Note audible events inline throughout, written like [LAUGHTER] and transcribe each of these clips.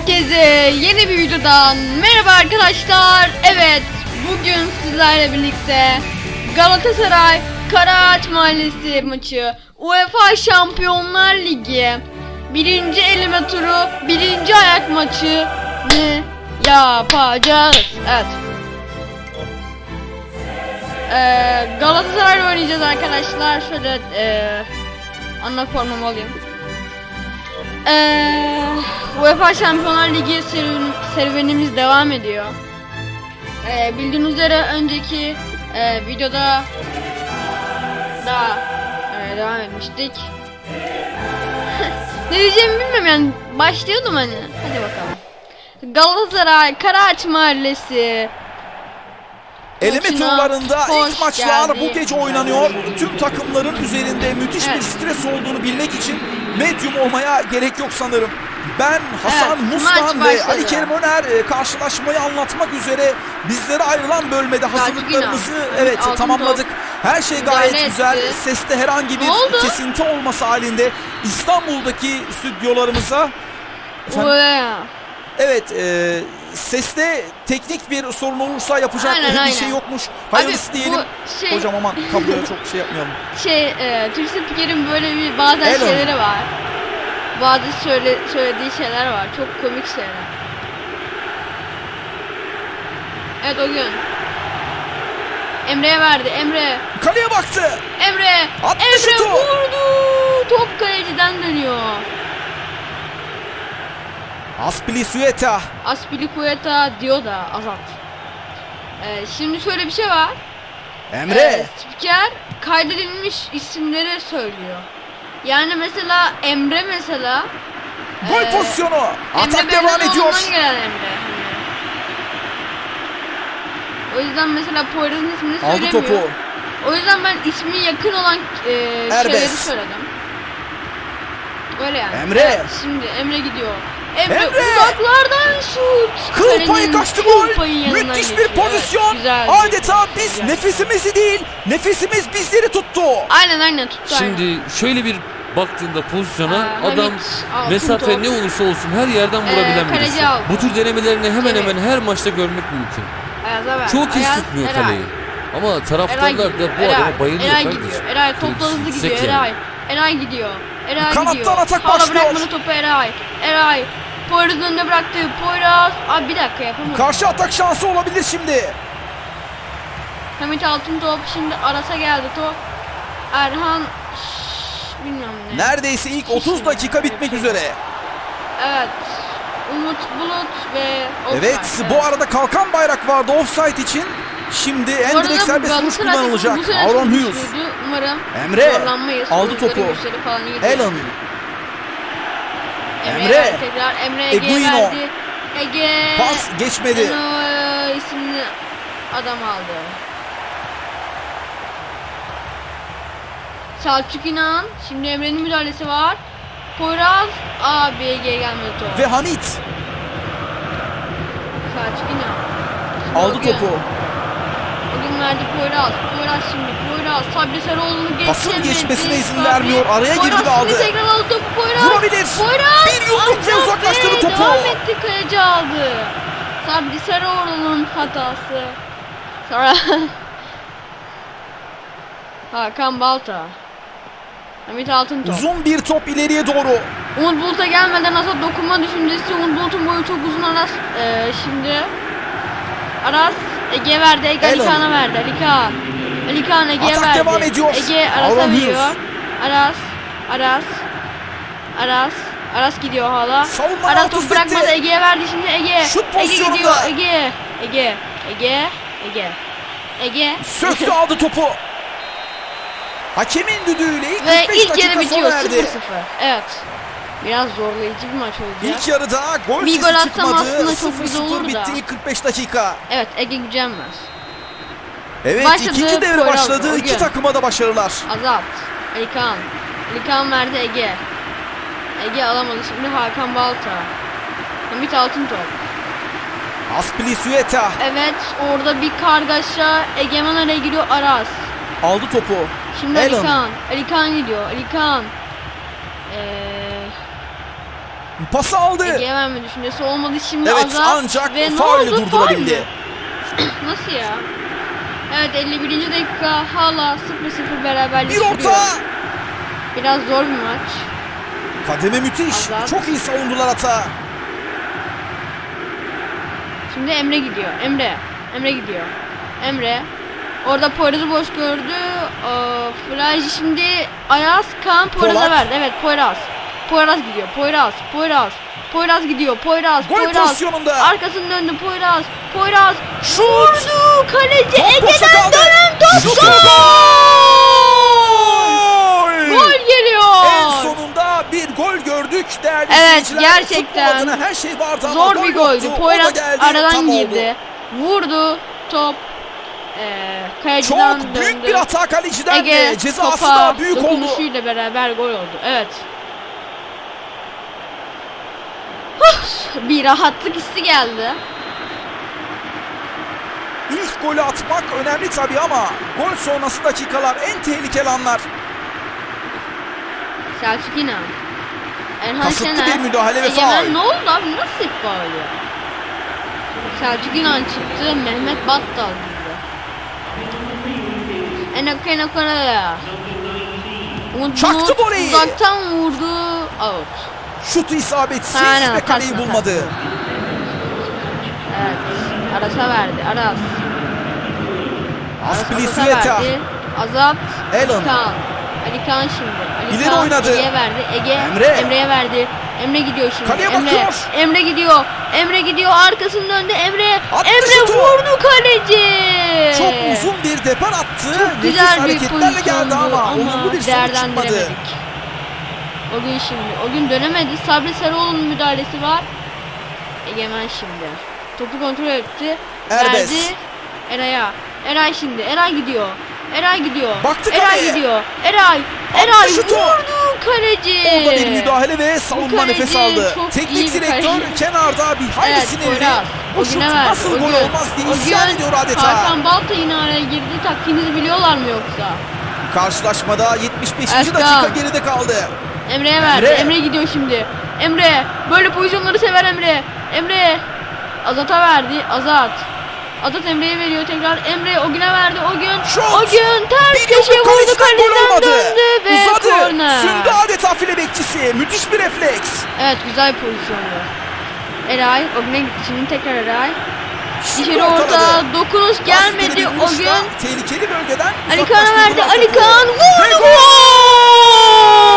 Herkese yeni bir videodan merhaba arkadaşlar. Evet, bugün sizlerle birlikte Galatasaray Karaağaç Mahallesi maçı UEFA Şampiyonlar Ligi birinci eleme turu birinci ayak maçı ne yapacağız? Evet. Ee, Galatasaray'la oynayacağız arkadaşlar. Şöyle ee, ana formamı alayım. Ee, UEFA Şampiyonlar Ligi serüven- serüvenimiz devam ediyor. Ee, bildiğiniz üzere önceki e, videoda da e, devam etmiştik. [LAUGHS] ne diyeceğimi bilmiyorum yani başlıyordum hani. Hadi bakalım. Galatasaray Karaağaç Mahallesi Eleme turlarında ilk maçlar bu geldin. gece oynanıyor. Tüm takımların üzerinde müthiş bir Evet. stres olduğunu bilmek için medyum olmaya gerek yok sanırım. Ben Hasan Evet, Mustan ve. Ali Kerim Öner e, karşılaşmayı anlatmak üzere bizlere ayrılan bölmede hazırlıklarımızı evet Altın tamamladık. Her şey Müdahale gayet güzel. etti. Seste herhangi bir kesinti olması halinde İstanbul'daki stüdyolarımıza Efendim? Evet, e, seste teknik bir sorun olursa yapacak Aynen, bir aynen. şey yokmuş. Hayırlısı Abi, diyelim. şey- Hocam aman kabloya çok şey yapmayalım. [LAUGHS] şey e, Türk Spiker'in böyle bir bazen Elon. şeyleri var. Bazı söyle, söylediği şeyler var. Çok komik şeyler. Evet o gün. Emre'ye verdi. Emre. Kaleye baktı. Emre. Attı Emre şutu. vurdu. Top kaleciden dönüyor. Aspilicueta. Aspilicueta diyor da Azat. E, şimdi şöyle bir şey var. Emre. Ee, spiker kaydedilmiş isimleri söylüyor. Yani mesela Emre mesela Gol ee, pozisyonu. Atak Emre devam ediyor. gelen Emre. O yüzden mesela Poyraz'ın ismini Aldı söylemiyor. topu. O yüzden ben ismi yakın olan e, şeyleri söyledim. Öyle yani. Emre. Evet, şimdi Emre gidiyor. Emre, Emre. uzaklardan şut. Kıl payı kaçtı gol. Müthiş bir pozisyon. güzel, Adeta biz güzel. nefesimizi değil, nefesimiz bizleri tuttu. Aynen aynen tuttu aynen. Şimdi şöyle bir baktığında pozisyona Aa, adam Hamit, mesafe top. ne olursa olsun her yerden vurabilen kaleci birisi. aldı. Bu tür denemelerini hemen Evet. hemen her maçta görmek mümkün. Ayaz'a ver. Çoğu kez Ayaz, tutmuyor Eray. kaleyi. Ama taraftarlar da bu Eray, adama bayılıyor Eray kardeşim. gidiyor. Eray topla hızlı gidiyor. Eray. Eray gidiyor. Eray Kanattan gidiyor. atak Hala başlıyor. bırakmadı topu Eray. Eray. Poyraz'ın önüne bıraktı. Poyraz. Abi bir dakika yapamadım. Karşı atak şansı olabilir şimdi. Hamit altın top. Şimdi Aras'a geldi top. Erhan. Bilmiyorum ne. Neredeyse ilk 30 dakika bitmek üzere. Evet. Umut Bulut ve Evet, Offside. bu arada kalkan bayrak vardı offside için. Şimdi en bu serbest vuruş kullanılacak. Aaron Hughes. Umarım Emre aldı topu. Alan. Emre. Tekrar Emre Ege'ye verdi. Ege. Pas geçmedi. Eno isimli adam aldı. Selçuk İnan. Şimdi Emre'nin müdahalesi var. Poyraz. Abi Ege'ye gelmedi top. Ve Hamit Selçuk İnan. aldı topu. Bugün verdi Poyraz. Poyraz şimdi. Poyraz. Sabri Sarıoğlu'nu geçemedi. Pasın geçmesine izin Sabri. vermiyor. Araya girdi Poyraz ve aldı. şimdi tekrar aldı topu Poyraz. Vurabilir. Poyraz. Bir yumrukla uzaklaştırdı topu. Devam etti kaleci aldı. Sabri Sarıoğlu'nun hatası. Sonra [LAUGHS] Hakan Balta. Hamit Altıntop. Uzun bir top ileriye doğru. Umut Bulut'a gelmeden Asat dokunma düşüncesi. Umut Bulut'un boyu çok uzun Aras. Ee, şimdi Aras Ege verdi. Ege Elon. Ali Kaan'a verdi. Ali Kaan. Ali Kaan Ege'ye verdi. devam ediyor. Ege Aras'a veriyor. Aras. Aras. Aras. Aras gidiyor hala. Savunma Aras top bırakmadı. Ege'ye verdi şimdi Ege. Şut Ege gidiyor. Ege. Ege. Ege. Ege. Ege. Söktü [LAUGHS] aldı topu. Hakemin düdüğüyle ilk Ve 45 ilk dakika yarı bitiyor 0-0. erdi. Evet. Biraz zorlayıcı bir maç olacak. İlk yarıda gol Bir gol atsam çıkmadı. aslında çok güzel 0-0 olur da. bitti ilk 45 dakika. Evet Ege gücenmez. Evet Başladı, ikinci devre başladı. o İki takıma da başarılar. Azat. Ali Kaan verdi Ege. Ege alamadı şimdi Hakan Balta. Hamit Altıntop. Aspilicueta Evet orada bir kargaşa. Egemen araya giriyor Aras. aldı topu. Şimdi. Ali Kaan gidiyor. Ali Kaan. Pası aldı. Ege'ye verme düşüncesi olmadı şimdi Evet Azat. ancak Ve durdurabildi. Faul mü? [CLEARS THROAT] Nasıl ya? Evet 51. dakika hala 0-0 beraberlik Bir sürüyor. orta. Biraz zor bir maç. Kademe müthiş. Azat. Çok iyi savundular hata. Şimdi Emre gidiyor. Emre. Emre gidiyor. Emre. Orada Poyraz'ı boş gördü. Ee, Flaj şimdi Ayaz Kaan Poyraz'a verdi. Evet Poyraz. Poyraz gidiyor. Poyraz. Poyraz. Poyraz gidiyor. Poyraz. Gol Poyraz. pozisyonunda. Arkasını döndü Poyraz. Poyraz. Şut. Vurdu. Kaleci Top Ege'den dönen top. Şut. Gol. Gol. Gol geliyor. En sonunda bir gol gördük değerli Evet, gerçekten her şey vardı Zor gol bir goldü. yoktu. Poyraz geldi, aradan oldu. girdi. Vurdu. Top. Ee, kaleciden Çok döndü. büyük bir hata kaleciden Ege de cezası topa da büyük oldu. dokunuşuyla beraber gol oldu. Evet. Huh, bir rahatlık hissi geldi. İlk golü atmak önemli tabii ama gol sonrası dakikalar en tehlikeli anlar. Selçuk İnan. Erhan Kasıtlı Şener. bir müdahale ve Egemen faul. ne oldu abi? Nasıl faul ya? Selçuk İnan çıktı. Mehmet Battal girdi. Enok Enok Enok. Umut Çaktı Bulut voleyi. Uzaktan vurdu. Out. Şutu isabetsiz Aynen, ve kaleyi bulmadı. Evet. Aras'a verdi. Aras. Aspilicueta. verdi. Azat. Ali Kaan. Ali Kaan şimdi. Ali İleri oynadı. Ege'ye verdi. Ege. Emre. Emre'ye verdi. Emre gidiyor şimdi. Kaleye Emre. bakıyor. Emre gidiyor. Emre gidiyor. Arkasını döndü. Emre. Attı Emre şutu. vurdu kaleci. Çok uzun bir depar attı. Nefis Güzel bir hareketlerle geldi pozisyondu ama, olumlu bir sonuç çıkmadı. değerlendiremedik. O gün şimdi. O gün dönemedi. Sabri Sarıoğlu'nun müdahalesi var. Egemen şimdi. Topu kontrol etti. Erbes. Verdi. Eray'a. Eray şimdi. Eray gidiyor. Eray gidiyor. Baktı Eray kaleye. gidiyor. Eray. Eray şutu. vurdu kaleci. Orada bir müdahale ve savunma kaleci nefes aldı. çok iyi Teknik direktör kaleci. kenarda bir hayli Evet, sinirli. Poyraz. Bu O şut verdi. nasıl gol olmaz diye o isyan ediyor adeta. Hakan Balta yine araya girdi. Taktiğinizi biliyorlar mı yoksa? Karşılaşmada 75. Erkan. dakika geride kaldı. Emre'ye verdi. Emre. Emre. gidiyor şimdi. Emre. Böyle pozisyonları sever Emre. Emre. Azat'a verdi. Azat. Azat Emre'ye veriyor tekrar. Emre o güne verdi. O gün. Şut. O gün ters köşeye vurdu. Kaleden döndü ve Uzadı. korner. Sündü adeta file bekçisi. Müthiş bir refleks. Evet güzel pozisyondu. Eray o güne gitti. Şimdi tekrar Eray. Ortaladı. orta dokunuş gelmedi o gün. Tehlikeli bölgeden Ali Kaan'a verdi. Ali. Kaan Ve vurdu. gol!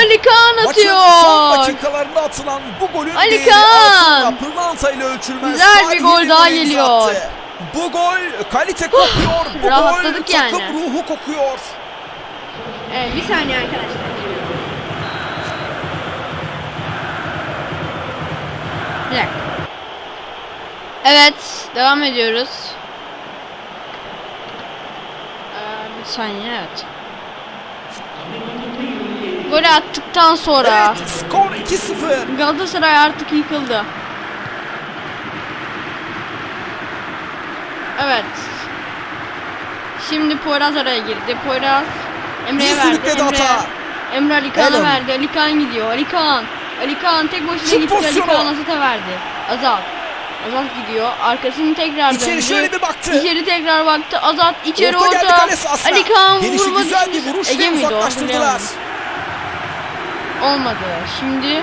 Ali Kaan Maçın son atıyor. dakikalarında atılan bu golün Ali değeri Kaan! pırlanta ile ölçülmez. Güzel bir gol daha imza geliyor. attı. Bu gol kalite kokuyor. Bu gol rahatladık takım yani. ruhu kokuyor. Evet, bir saniye arkadaşlar. Bir dakika. Evet, devam ediyoruz. Ee, bir saniye, evet. Golü attıktan sonra Evet skor 2-0. Galatasaray artık yıkıldı. Evet. Şimdi Poyraz araya girdi. Poyraz Emre'ye verdi. Emre, hata. Emre Ali Kaan'a Alan. verdi. Ali Kaan gidiyor. Ali Kaan. Ali Kaan tek başına Şut gitti. Ali pozisyonu. Kaan Azat'a verdi. Azat. Azat gidiyor. Arkasını tekrar İçeri döndü. şöyle bir baktı. İçeri tekrar baktı. Azat içeri Orta orta. geldi kale sahasına. Ali Kaan Gelişi güzel bir vuruş Ege miydi o? Olmadı. Şimdi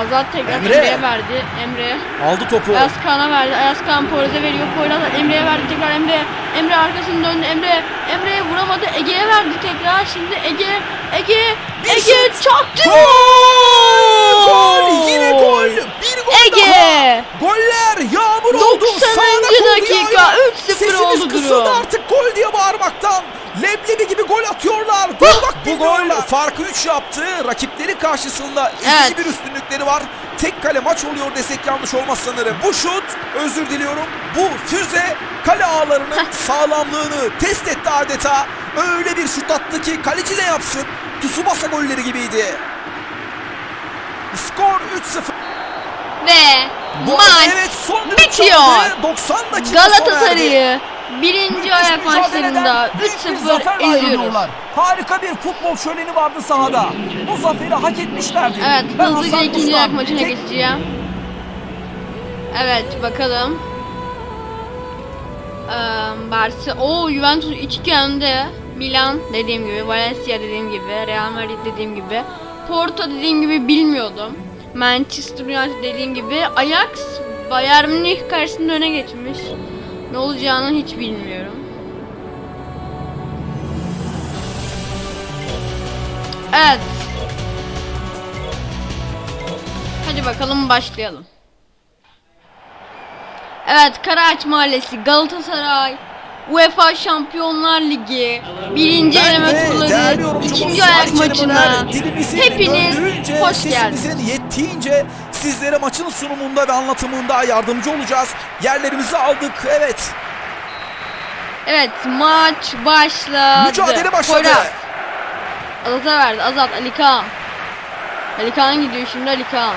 Azat tekrar Emre. Emre'ye verdi. Emre Aldı topu. Ayaz Kaan'a verdi. Ayaz Kaan Poyraz'a veriyor. Poyraz Emre'ye verdi tekrar Emre. Emre arkasını döndü. Emre Emre'ye vuramadı. Ege'ye verdi tekrar. Şimdi Ege Ege Bir Ege şut. çaktı. Gol! Gol! Yine gol! Bir gol Ege! daha! Goller yağmur oldu. 90. Sağanak oldu dakika, yağıyor. 3-0 Sesimiz oldu kısıldı durum. artık gol diye bağırmaktan. Leblebi gibi gol atıyorlar. Durmak Bu gol farkı 3 yaptı. Rakipleri karşısında Evet. bir üstünlükleri var. Tek kale maç oluyor desek yanlış olmaz sanırım. Bu şut, özür diliyorum. Bu füze kale ağlarının sağlamlığını test etti adeta. Öyle bir şut attı ki kaleci de yapsın. Tsubasa golleri gibiydi. Skor 3-0. Ve Bu maç evet son bitiyor. çaldı. 90 dakika sona erdi. Galatasaray'ı birinci ayak maçlarında büyük bir 3-0 zaferle izliyoruz. ayrılıyorlar. Harika bir futbol şöleni vardı sahada. Bu zaferi hak etmişlerdi. Evet Ben hızlıca Hasan ikinci ayak maçına Tek- geçeceğim. Evet bakalım. Ee, Barça, o Juventus 2 önde. Milan dediğim gibi, Valencia dediğim gibi, Real Madrid dediğim gibi, Porto dediğim gibi bilmiyordum. Manchester United dediğim gibi, Ajax Bayern Münih karşısında öne geçmiş. Ne olacağını hiç bilmiyorum. Evet. Hadi bakalım başlayalım. Evet Karaağaç Mahallesi Galatasaray UEFA Şampiyonlar Ligi birinci Ben eleme turları ikinci ayak maçına hepiniz hoş geldiniz. yettiğince sizlere maçın sunumunda ve anlatımında yardımcı olacağız. Yerlerimizi aldık. Evet. Evet maç başladı. Mücadele başladı. Poyraz. Azat'a verdi Azat Ali Kaan. Ali Kaan gidiyor şimdi Ali Kaan.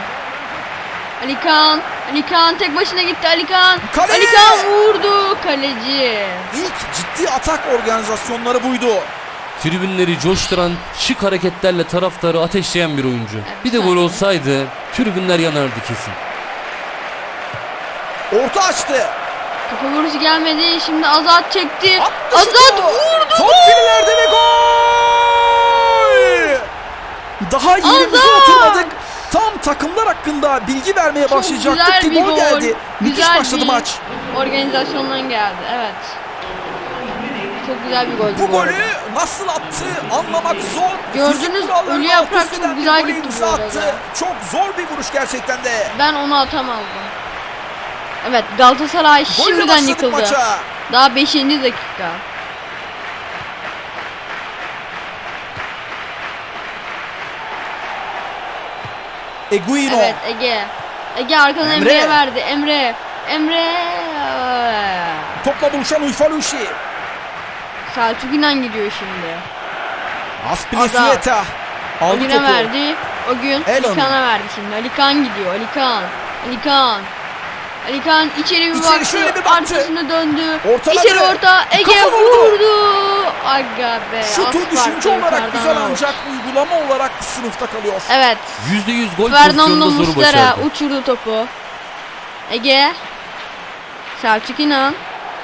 Ali Kaan. Ali Kaan tek başına gitti Ali Kaan. Kale! Ali Kaan vurdu kaleci. İlk ciddi atak organizasyonları buydu. Tribünleri coşturan şık hareketlerle taraftarı ateşleyen bir oyuncu. Bir de gol olsaydı tribünler yanardı kesin. Orta açtı. Kafa vuruşu gelmedi. Şimdi Azat çekti. Attı Azat şutu. vurdu. Top filelerde ve gol! Daha yerimize Azat! oturmadık. Tam takımlar hakkında bilgi vermeye Çok başlayacaktık güzel ki bir gol geldi. Müthiş Güzel başladı bir maç. Organizasyondan geldi. Evet. Çok güzel bir gol. Bu golü nasıl attı anlamak zor. Gördünüz, ölü yaprak çok güzel gitti bu arada. attı. Çok zor bir vuruş gerçekten de. Ben onu atamazdım. Evet Galatasaray Golle şimdiden yıkıldı. maça. Daha 5. dakika. Eguino. Evet Ege. Ege arkadan Emre. Emre'ye verdi. Emre. Emre. Topla buluşan Uyfaluşi. Selçuk İnan gidiyor şimdi. Aspilicueta. O Aldı güne topu. verdi. O gün Elon. Ali Kaan'a verdi şimdi. Ali Kaan gidiyor. Ali Kaan. Ali Kaan. Ali Kaan içeri bir İçeri baktı. şöyle bir baktı. Arkasını döndü. Ortaladı. İçeri orta. Ege vurdu. vurdu. Aga be. Şutu düşünce olarak güzel out. ancak uygulama olarak sınıfta kalıyor. Evet. %100 gol Fernando pozisyonunda zoru Muslera başardı. uçurdu topu. Ege. Selçuk İnan.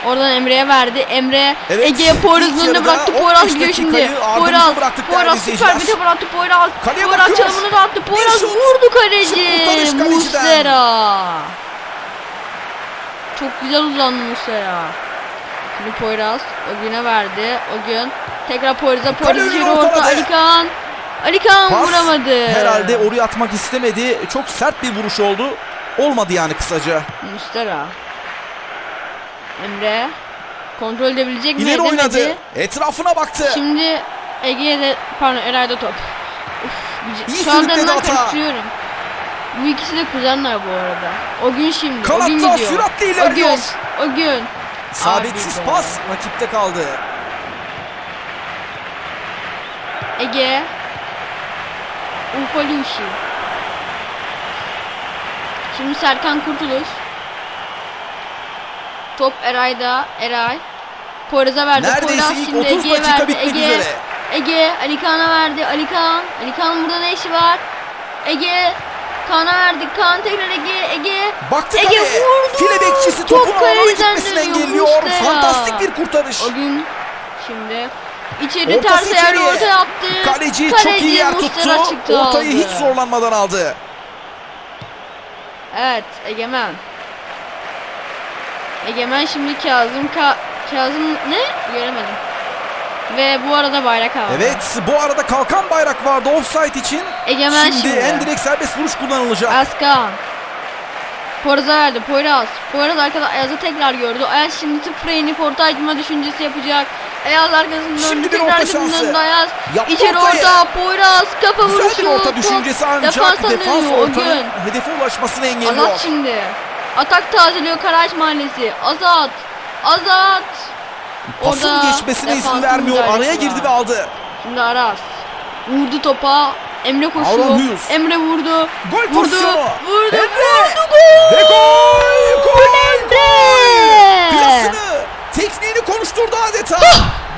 Oradan Emre'ye verdi. Emre Evet, Ege'ye Poyraz'ın önüne bıraktı. 15 Poyraz gidiyor şimdi. Poyraz, Poyraz süper bir top attı. Poyraz. Poyraz çalımını da attı. Poyraz vurdu kaleci. Muslera. Çok güzel uzandı Muslera. Şimdi Poyraz o güne verdi. O gün tekrar Poyraz'a Poyraz içeri orta. ortaladı. Ali Kaan. Ali Kaan Pas vuramadı. herhalde oraya atmak istemedi. Çok sert bir vuruş oldu. Olmadı yani kısaca. Mustera. Emre. Kontrol edebilecek mi? İleri Edemedi. oynadı. Etrafına baktı. Şimdi Ege'ye de pardon Eray'da top. Uf, İyi Şu anda. Bu ikisi de kuzenler bu arada. O gün şimdi. o gün Kanatta gidiyor. süratle O ilerliyor. gün. O gün. Sabitsiz Abi pas rakipte kaldı. Ege. Ufaluşi. Şimdi Serkan Kurtuluş. Top Eray'da. Eray. Poyraz'a verdi. Neredeyse Poyraz ilk şimdi 30 Ege'ye dakika verdi. bitmek Ege. üzere. Ege. Ali Kaan'a verdi. Ali Kaan. Ali Kaan burada ne işi var? Ege. Kaan'a verdi. Kaan tekrar Ege. Ege. Baktı Ege kaleye. vurdu. File bekçisi Top topun alana gitmesini engelliyor. Fantastik bir kurtarış. O gün şimdi içeri Ortası ters içeriye. orta yaptı. Kaleci, çok iyi yer tuttu. Ortayı aldı. hiç zorlanmadan aldı. Evet Egemen. Egemen şimdi Kazım Ka Kazım ne? Göremedim. Ve bu arada bayrak aldı. Evet bu arada kalkan bayrak vardı offside için. Egemen şimdi, şimdi. en direkt serbest vuruş kullanılacak. Askan. Poyraz'a verdi. Poyraz. Poyraz arkada Ayaz'ı tekrar gördü. Ayaz şimdi sıfıra inip orta açma düşüncesi yapacak. Ayaz arkasında Şimdi döndü. bir Tekrar orta şansı. döndü Ayaz. Yaptı İçeri orta. Poyraz. Kafa Güzel vuruşu. bir orta düşüncesi ancak defans ortanın hedefe ulaşmasını engelliyor. Azat şimdi. Atak tazeliyor Karaç Mahallesi. Azat. Azat. Pasın Orada geçmesine izin vermiyor. Araya girdi var. ve aldı. Şimdi Aras. Vurdu topa. Emre koşuyor. Emre vurdu. Gol vurdu. pozisyonu. Vurdu. Emre. Vurdu. Gol. Ve gol! Gol! Emre. Klasını, tekniğini konuşturdu adeta.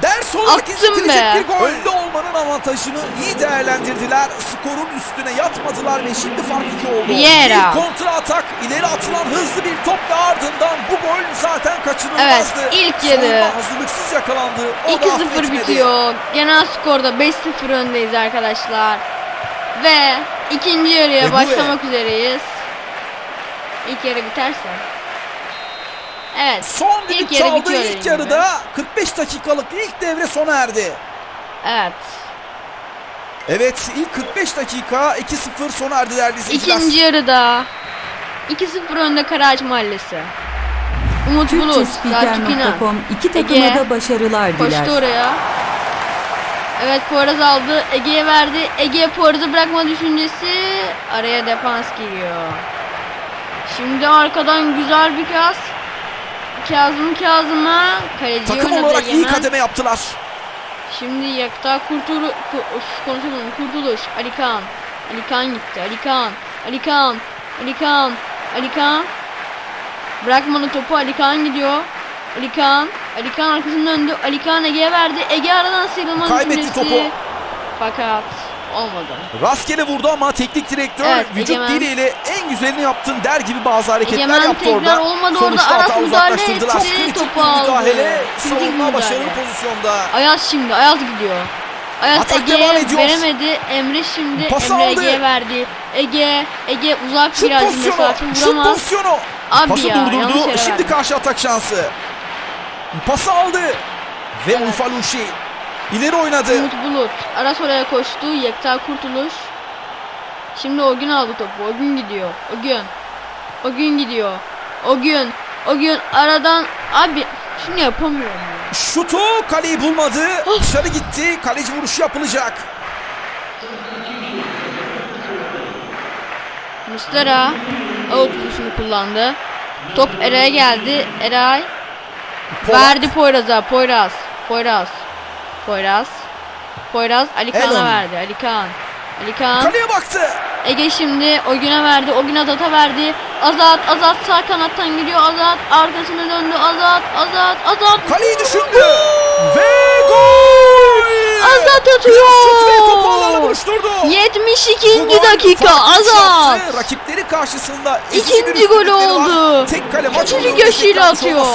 Ders olarak izletilecek bir gol. Önde olmanın avantajını iyi değerlendirdiler. Skorun üstüne yatmadılar ve şimdi fark iki oldu. Vieira. Bir kontra atak, ileri atılan hızlı bir top ve ardından bu gol zaten kaçınılmazdı. Evet, ilk yarı. Savunma hazırlıksız yakalandı. O da 2-0 affetmedi. bitiyor. Genel skorda 5-0 öndeyiz arkadaşlar. Ve ikinci yarıya bu başlamak üzereyiz. İlk yarı biterse. Evet. Son ilk düdük yarı çaldı bitiyor ilk dediğim gibi. yarıda 45 dakikalık ilk devre sona erdi. Evet. Evet ilk 45 dakika 2-0 sona erdi değerli izleyiciler. İkinci yarıda 2-0 önde Karaağaç Mahallesi. Umut Bulut, Selçuk İnan. İki Ege. takıma da başarılar diler. Koştu oraya. Evet Poyraz aldı. Ege'ye verdi. Ege Poyraz'ı bırakma düşüncesi. Araya defans giriyor. Şimdi arkadan güzel bir kas. Kazım Kazım'a kaleci Takım oynadı olarak iyi kademe yaptılar. Şimdi Yakta Kurtuluş konuşalım. Kurtuluş Ali Kaan. Ali Kaan gitti. Ali Kaan. Ali Kaan. Ali Kaan. Ali Kaan. Bırakmadı topu Ali Kaan gidiyor. Ali Kaan. Ali Kaan arkasının döndü. Ali Kaan Ege'ye verdi. Ege aradan sıyrılma Kaybetti düşüncesi. topu. Fakat olmadı. Rastgele vurdu ama teknik direktör Evet, vücut Egemen. diliyle en güzelini yaptın der gibi bazı hareketler Egemen yaptı orada. olmadı Sonuçta orada. Hata müdahale uzaklaştırdılar. etti, Kritik topu müdahale. aldı. Kritik Savunma müdahale. başarılı pozisyonda. Ayaz şimdi. Ayaz gidiyor. Ayaz Atak Ege'ye veremedi. Emre şimdi Pas Emre. Ege'ye verdi. Ege Ege uzak Şut biraz pozisyonu. mesafe Şut vuramaz. pozisyonu. Abi Pası ya, durdurdu. Şimdi verdi. karşı atak şansı. Pası aldı. Ve Evet. Ufaluşi ileri oynadı. Umut Bulut. Aras oraya koştu. Yekta Kurtuluş. Şimdi o gün aldı topu. O gün gidiyor. O gün. O gün gidiyor. O gün. O gün aradan abi şunu yapamıyorum ya. Şutu kaleyi bulmadı. Oh. Dışarı gitti. Kaleci vuruşu yapılacak. Mustera out vuruşunu kullandı. Top Eray'a geldi. Eray Polat. verdi Poyraz'a. Poyraz. Poyraz. Poyraz. Poyraz Ali Kaan'a verdi. Ali Kaan. Ali Kaan. Kaleye baktı. Ege şimdi o güne verdi. O gün Azat'a verdi. Azat, Azat sağ kanattan gidiyor. Azat arkasına döndü. Azat, Azat, Azat. Kaleyi düşündü. Ve gol! Azat Bir şut ve topu alana atıyor. buluşturdu. 72. Bu gol dakika Azat. yaptı. Rakipleri karşısında İkinci golü üstünlükleri var. oldu. Tek kale maç yanlış olmaz atıyor.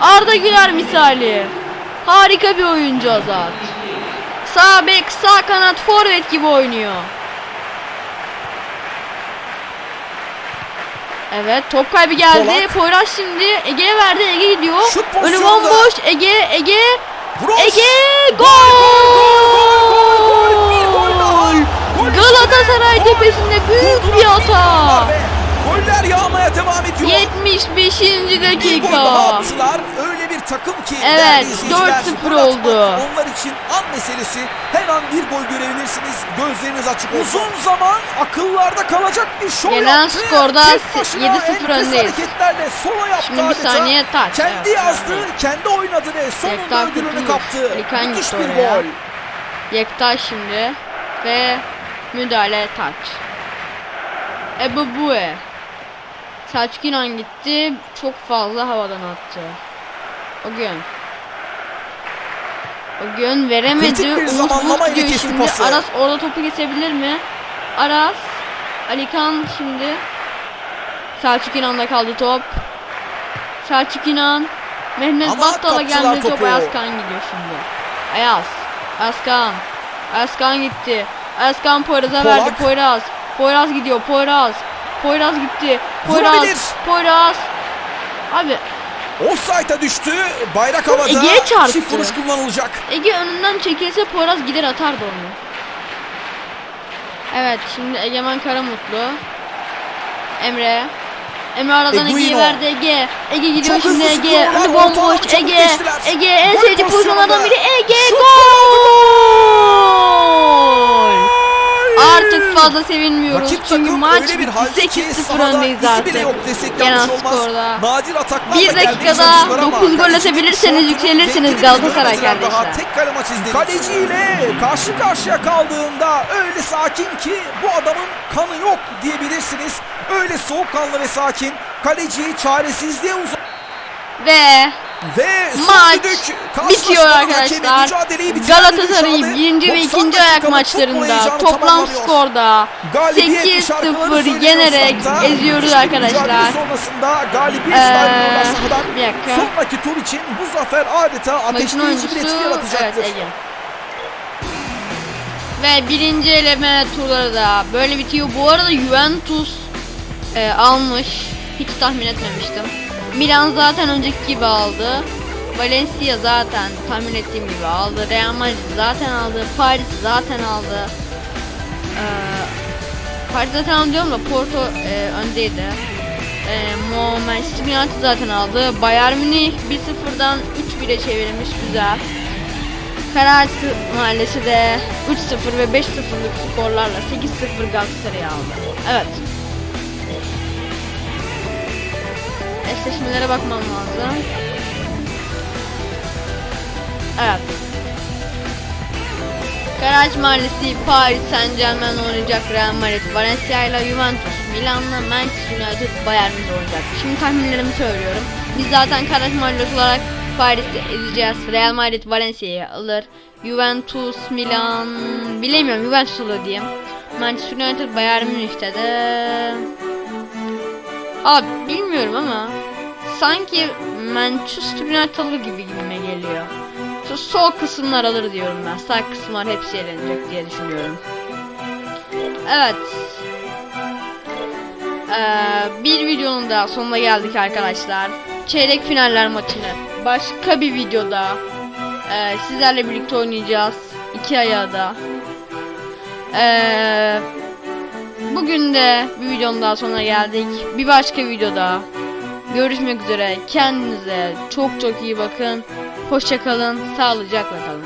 Arda Güler misali. Harika bir oyuncu Azat. Sağ bek, sağ kanat, forvet gibi oynuyor. Evet top kaybı geldi. Polak. Poyraz şimdi Ege'ye verdi. Ege gidiyor. Önü bomboş. Ege, Ege, Vuruş. Ege gol! Galatasaray tepesinde büyük bir hata. Goller yağmaya devam ediyor. 75. Bir gol daha dakika. attılar. Bir takım ki. Evet, değerli izleyiciler, 4-0 gol atmak oldu. Onlar için an meselesi. Her an bir gol görebilirsiniz. Gözleriniz açık olsun. Uzun zaman akıllarda kalacak bir şov Gelen yaptı. skorda Tek başına 7-0 enfes öndeyiz. hareketlerle sola yaptı Şimdi bir adeta. saniye taç. Kendi Evet, yazdı, evet. kendi oynadı ve sonunda ödülünü kaptı. İlkan Müthiş bir oraya. gol. Yekta şimdi ve müdahale taç. Ebu Bue. Selçuk İnan gitti. Çok fazla havadan attı. O gün. O gün veremedi. Umut Bulut kesti şimdi. pası. Aras orada topu kesebilir mi? Aras. Alikan şimdi. Selçuk İnan'da kaldı top. Selçuk İnan. Mehmet Ama Battal'a geldi top. topu. Ayaz Kan gidiyor şimdi. Ayaz. Ayaz Kan. Ayaz Kan gitti. Ayaz Kan Poyraz'a verdi. Poyraz. Poyraz gidiyor. Poyraz. Poyraz gitti. Poyraz. Poyraz. Abi Offside'a düştü. Bayrak havada. Ege'ye çarptı. Çift vuruş kullanılacak. Ege önünden çekilse Poyraz gider atardı onu. Evet şimdi Egemen Karamutlu. Emre. Emre aradan. Ege'ye verdi Ege. Ege gidiyor Çok şimdi Ege. Önü bomboş Ege. Ege en sevdiği pozisyonlardan biri. Ege. Gol! Fazla sevinmiyoruz. Rakip Çünkü maç öyle bir halde ki 8-0 sahada öndeyiz bile artık. yok desek Genel skorda. Nadir ataklarla Bir dakikada çalıştılar ama 9 gol atabilirseniz yükselirsiniz Galatasaray daha. kardeşler. Tek kale maç izledik. Kaleciyle karşı karşıya kaldığında öyle sakin ki bu adamın kanı yok diyebilirsiniz. Öyle soğukkanlı ve sakin. Kaleciyi çaresizliğe uzak. Ve Ve Maç bitiyor arkadaşlar. düdüğü birinci ve 90 ikinci ayak maçlarında toplam skorda Galibiyet şarkıları 8-0 söyleniyor yenerek eziyoruz arkadaşlar. Ee, bir dakika. sonraki tur için bu zafer adeta ateşleyici bir etki yaratacaktır. evet. Ve birinci eleme turları da böyle bitiyor. Bu arada Juventus e, almış. Hiç tahmin etmemiştim. Milan zaten önceki gibi aldı. Valencia zaten tahmin ettiğim gibi aldı. Real Madrid zaten aldı. Paris zaten aldı. Ee, Paris zaten aldı diyorum da Porto e, öndeydi. E, Manchester United zaten aldı. Bayern Münih 1-0'dan 3-1'e çevirmiş güzel. Karaağaçlı Mahallesi de 3-0 ve 5-0'lık skorlarla 8-0 Galatasaray'ı aldı. Evet. Eşleşmelere bakmam lazım. Evet. Karaağaç Mahallesi Paris Saint Germain oynayacak Real Madrid, Valencia ile Juventus, Milan'la Manchester United, Bayern Münih oynayacak. Şimdi tahminlerimi söylüyorum. Biz zaten Karaağaç Mahallesi olarak Paris'i ezeceğiz. Real Madrid Valencia'yı alır. Juventus, Milan, bilemiyorum Juventus alır diyeyim. Manchester United Bayern Münih'te de Abi bilmiyorum ama sanki Manchester United gibi gibime geliyor. Şu sol kısımlar alır diyorum ben. Sağ kısımlar hepsi elenecek diye düşünüyorum. Evet. Ee, bir videonun da sonuna geldik arkadaşlar. Çeyrek finaller maçını başka bir videoda e, sizlerle birlikte oynayacağız. İki ayağı da. Ee, bugün de bir videonun daha sonuna geldik. Bir başka videoda görüşmek üzere. Kendinize çok çok iyi bakın. Hoşçakalın. Sağlıcakla kalın.